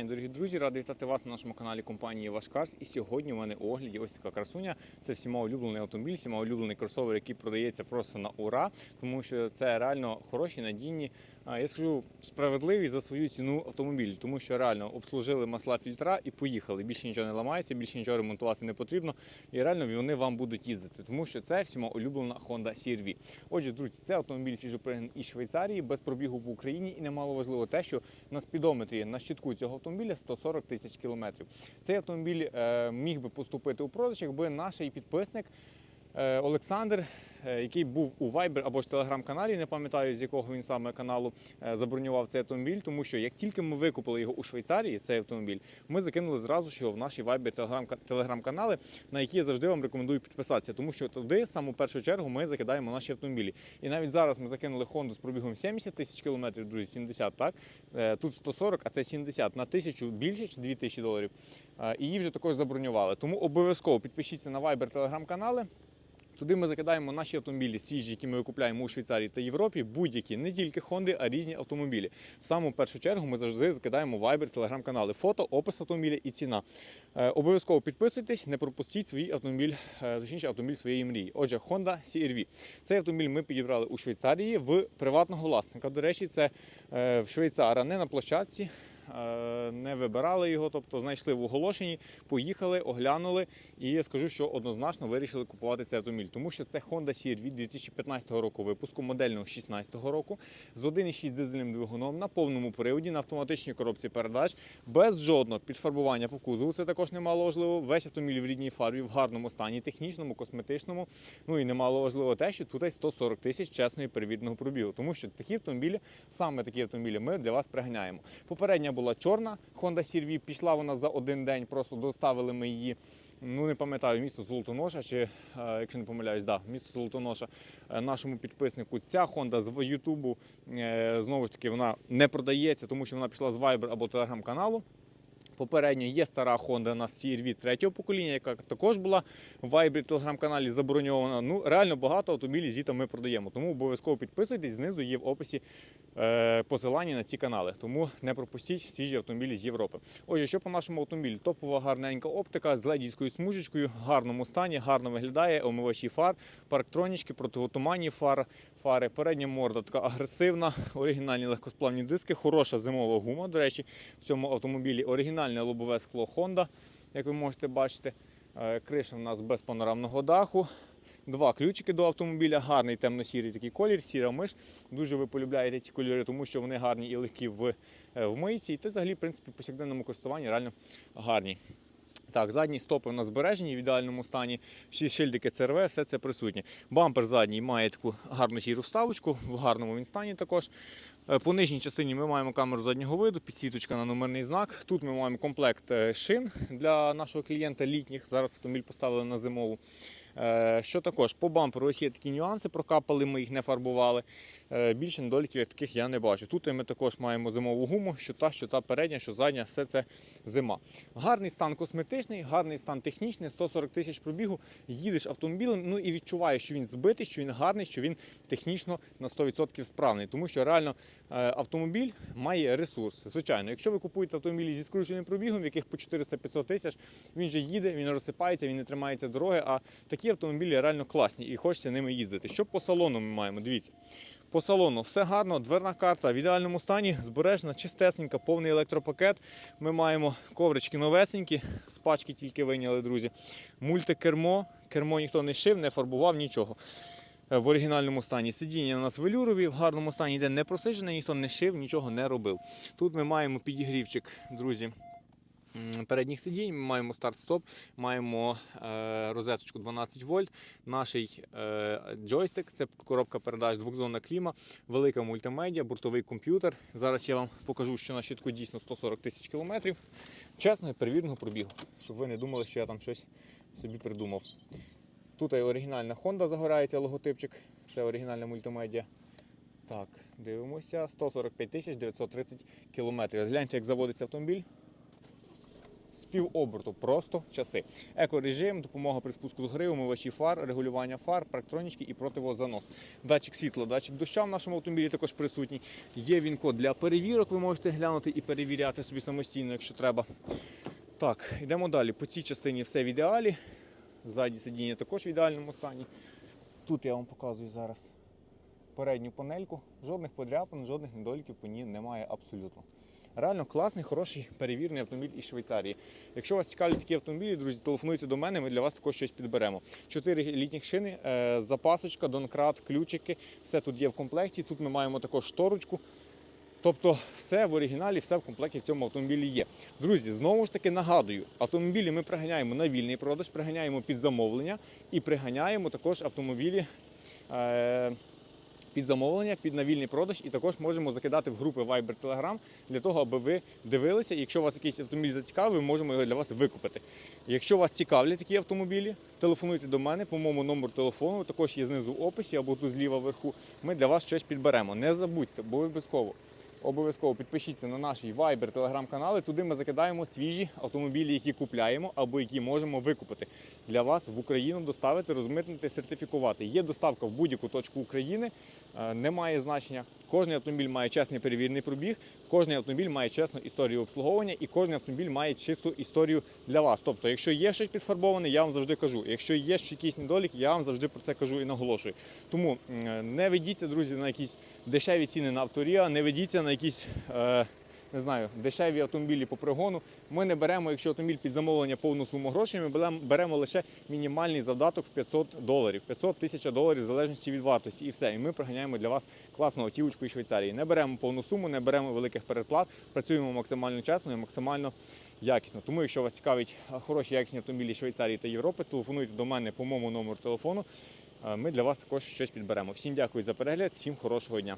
вітання, дорогі друзі! Радий вітати вас на нашому каналі компанії Вашкарс. І сьогодні у мене у огляді ось така красуня. Це всіма улюблений автомобіль, всіма улюблений кросовер, який продається просто на ура, тому що це реально хороші, надійні. Я скажу справедливі за свою ціну автомобілі, тому що реально обслужили масла фільтра і поїхали. Більше нічого не ламається, більше нічого ремонтувати не потрібно. І реально вони вам будуть їздити, тому що це всіма улюблена Honda CR-V. Отже, друзі, це автомобіль свіжопригнаний із Швейцарії без пробігу в Україні. І немало важливо те, що на спідометрі на щитку цього автомобіля 140 тисяч кілометрів. Цей автомобіль е, міг би поступити у продаж, якби наш підписник. Е, Олександр, е, який був у Viber або ж телеграм-каналі, не пам'ятаю з якого він саме каналу е, забронював цей автомобіль, тому що як тільки ми викупили його у Швейцарії, цей автомобіль, ми закинули зразу ж його в наші Viber телеграм- телеграм-канали, на які я завжди вам рекомендую підписатися, тому що туди саму першу чергу ми закидаємо наші автомобілі. І навіть зараз ми закинули Honda з пробігом 70 тисяч кілометрів, друзі, 70, так? Тут 140, а це 70 на тисячу більше, чи 2 тисячі доларів. І її вже також забронювали. Тому обов'язково підпишіться на Viber телеграм-канали. Туди ми закидаємо наші автомобілі свіжі, які ми викупляємо у Швейцарії та Європі, будь-які, не тільки Honda, а різні автомобілі. В саму першу чергу ми завжди закидаємо Viber, телеграм-канали, фото, опис автомобіля і ціна. Е, обов'язково підписуйтесь, не пропустіть свій автомобіль, е, точніше автомобіль своєї мрії. Отже, Honda CR-V. Цей автомобіль ми підібрали у Швейцарії в приватного власника. До речі, це е, в Швейцара не на площадці. Е, Не вибирали його, тобто знайшли в оголошенні, поїхали, оглянули, і я скажу, що однозначно вирішили купувати цей автомобіль, тому що це Honda CR-V 2015 року випуску, модельного 16 року, з 1,6 дизельним двигуном на повному приводі, на автоматичній коробці передач, без жодного підфарбування по кузову. Це також немало важливо. Весь автомобіль в рідній фарбі, в гарному стані, технічному, косметичному. Ну і немало важливо те, що тут 140 тисяч чесної перевірного пробігу, тому що такі автомобілі, саме такі автомобілі, ми для вас приганяємо. Попередня була чорна Honda CR-V, пішла вона за один день, просто доставили ми її. Ну, не пам'ятаю, місто Золотоноша, чи, е, якщо не помиляюсь, да, місто Золотоноша е, нашому підписнику. Ця Honda з Ютубу, е, знову ж таки, вона не продається, тому що вона пішла з Viber або телеграм-каналу. Попередньо є стара Honda на CR-V третього покоління, яка також була в Viber телеграм-каналі заброньована. Ну, реально багато автомобілів звідти ми продаємо. Тому обов'язково підписуйтесь, знизу є в описі посилання на ці канали. Тому не пропустіть свіжі автомобілі з Європи. Отже, що по нашому автомобілю? Топова гарненька оптика з ледівською смужечкою, в гарному стані, гарно виглядає, омивачі фар, парктронічки, противотуманні фар, фари. Передня морда така агресивна, оригінальні легкосплавні диски, хороша зимова гума. До речі, в цьому автомобілі оригінальне лобове скло Honda, як ви можете бачити. Е, Криша в нас без панорамного даху. Два ключики до автомобіля, гарний темно-сірий такий колір, сіра миш. Дуже ви полюбляєте ці кольори, тому що вони гарні і легкі в, е, в мийці. І це взагалі, в принципі, в повсякденному користуванні реально гарні. Так, задні стопи у нас збережені в ідеальному стані. Всі шильдики ЦРВ, все це присутнє. Бампер задній має таку гарну сіру вставочку, в гарному він стані також. Е, По нижній частині ми маємо камеру заднього виду, підсвіточка на номерний знак. Тут ми маємо комплект е, шин для нашого клієнта літніх. Зараз автомобіль поставили на зимову. Е, Що також по бамперу ось є такі нюанси, прокапали, ми їх не фарбували. Е, Більше недоліків таких я не бачу. Тут ми також маємо зимову гуму, що та, що та передня, що задня, все це зима. Гарний стан косметичний, гарний стан технічний, 140 тисяч пробігу. Їдеш автомобілем, ну і відчуваєш, що він збитий, що він гарний, що він технічно на 100% справний. Тому що реально е, автомобіль має ресурс. Звичайно, якщо ви купуєте автомобілі зі скрученим пробігом, в яких по 400-500 тисяч, він же їде, він розсипається, він не тримається дороги. А такі автомобілі реально класні і хочеться ними їздити. Що по салону ми маємо? Дивіться. По салону все гарно, дверна карта в ідеальному стані, збережена, чистесенька, повний електропакет. Ми маємо коврички новесенькі, з пачки тільки вийняли, друзі. Мультикермо, кермо ніхто не шив, не фарбував нічого. Е, В оригінальному стані сидіння у нас велюрові, в гарному стані йде не просиджене, ніхто не шив, нічого не робив. Тут ми маємо підігрівчик, друзі. Передніх сидінь, ми маємо старт-стоп, маємо е, розеточку 12 вольт, наш е, джойстик, це коробка передач, двохзонна кліма, велика мультимедіа, бортовий комп'ютер. Зараз я вам покажу, що на щитку дійсно 140 тисяч кілометрів. Чесного і перевірного пробігу, щоб ви не думали, що я там щось собі придумав. Тут і оригінальна Honda загорається логотипчик, це оригінальна мультимедіа. Так, дивимося. 145 930 кілометрів. Гляньте, як заводиться автомобіль. З просто часи. Екорежим, допомога при спуску з гори, умивачі фар, регулювання фар, парктронічки і противозанос. Датчик світла, датчик доща в нашому автомобілі також присутній. Є він код для перевірок. Ви можете глянути і перевіряти собі самостійно, якщо треба. Так, йдемо далі. По цій частині все в ідеалі. Ззаді сидіння також в ідеальному стані. Тут я вам показую зараз передню панельку. Жодних подряпин, жодних недоліків по ній немає абсолютно. Реально класний, хороший перевірений автомобіль із Швейцарії. Якщо вас цікавлять такі автомобілі, друзі, телефонуйте до мене, ми для вас також щось підберемо. Чотири літніх шини, е, запасочка, донкрат, ключики. Все тут є в комплекті. Тут ми маємо також шторочку. Тобто все в оригіналі, все в комплекті в цьому автомобілі є. Друзі, знову ж таки нагадую, автомобілі ми приганяємо на вільний продаж, приганяємо під замовлення і приганяємо також автомобілі. Е- під замовлення, під навільний продаж, і також можемо закидати в групи Viber Telegram для того, аби ви дивилися. Якщо у вас якийсь автомобіль зацікавив, ми можемо його для вас викупити. Якщо вас цікавлять такі автомобілі, телефонуйте до мене по моєму номеру телефону. Також є знизу в описі або тут зліва вверху. Ми для вас щось підберемо. Не забудьте, бо обов'язково. Обов'язково підпишіться на наш Viber телеграм-канали. Туди ми закидаємо свіжі автомобілі, які купляємо або які можемо викупити для вас в Україну, доставити, розмитнити, сертифікувати. Є доставка в будь-яку точку України, е, немає значення. Кожний автомобіль має чесний перевірений пробіг, кожний автомобіль має чесну історію обслуговування і кожен автомобіль має чисту історію для вас. Тобто, якщо є щось підфарбоване, я вам завжди кажу. Якщо є ще якісь недоліки, я вам завжди про це кажу і наголошую. Тому не ведіться, друзі, на якісь дешеві ціни на авторія, не ведіться на якісь. Е, не знаю, дешеві автомобілі по пригону. Ми не беремо, якщо автомобіль під замовлення повну суму грошей, ми беремо, лише мінімальний завдаток в 500 доларів, 500 тисяч доларів в залежності від вартості, і все. І ми приганяємо для вас класну автівочку із Швейцарії. Не беремо повну суму, не беремо великих передплат, працюємо максимально чесно і максимально якісно. Тому, якщо вас цікавить е, хороші якісні автомобілі Швейцарії та Європи, телефонуйте до мене по моєму номеру телефону. Е, Ми для вас також щось підберемо. Всім дякую за перегляд, всім хорошого дня.